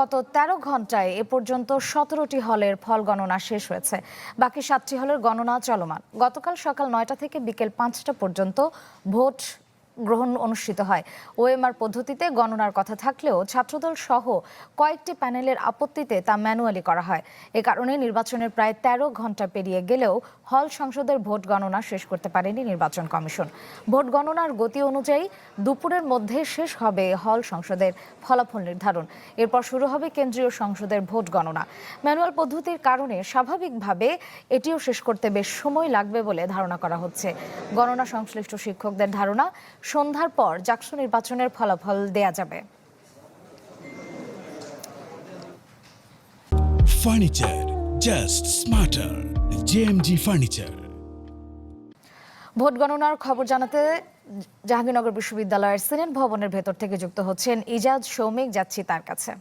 গত ১৩ ঘন্টায় এ পর্যন্ত সতেরোটি হলের ফল গণনা শেষ হয়েছে। বাকি সাতটি হলের গণনা চলমান। গতকাল সকাল নয়টা থেকে বিকেল পাঁচটা পর্যন্ত ভোট গ্রহণ অনুষ্ঠিত হয়। ওএমআর পদ্ধতিতে গণনার কথা থাকলেও ছাত্রদল সহ কয়েকটি প্যানেলের আপত্তিতে তা ম্যানুয়ালি করা হয়। এ কারণে নির্বাচনের প্রায় ১৩ ঘণ্টা পেরিয়ে গেলেও হল সংসদের ভোট গণনা শেষ করতে পারেনি নির্বাচন কমিশন। ভোট গণনার গতি অনুযায়ী দুপুরের মধ্যে শেষ হবে হল সংসদের ফলাফল নির্ধারণ। এরপর শুরু হবে কেন্দ্রীয় সংসদের ভোট গণনা। ম্যানুয়াল পদ্ধতির কারণে স্বাভাবিকভাবে এটিও শেষ করতে বেশ সময় লাগবে বলে ধারণা করা হচ্ছে। গণনা সংশ্লিষ্ট শিক্ষকদের ধারণা সন্ধ্যার পর জাকসু নির্বাচনের ফলাফল দেয়া যাবে। Furniture just smarter JMG furniture vote গণনার খবর জানাতে জাহাঙ্গীরনগর বিশ্ববিদ্যালয়ের সিনেট ভবনের ভেতর থেকে যুক্ত হচ্ছেন ইজাজ সৌমিক যাচ্ছি তার কাছে।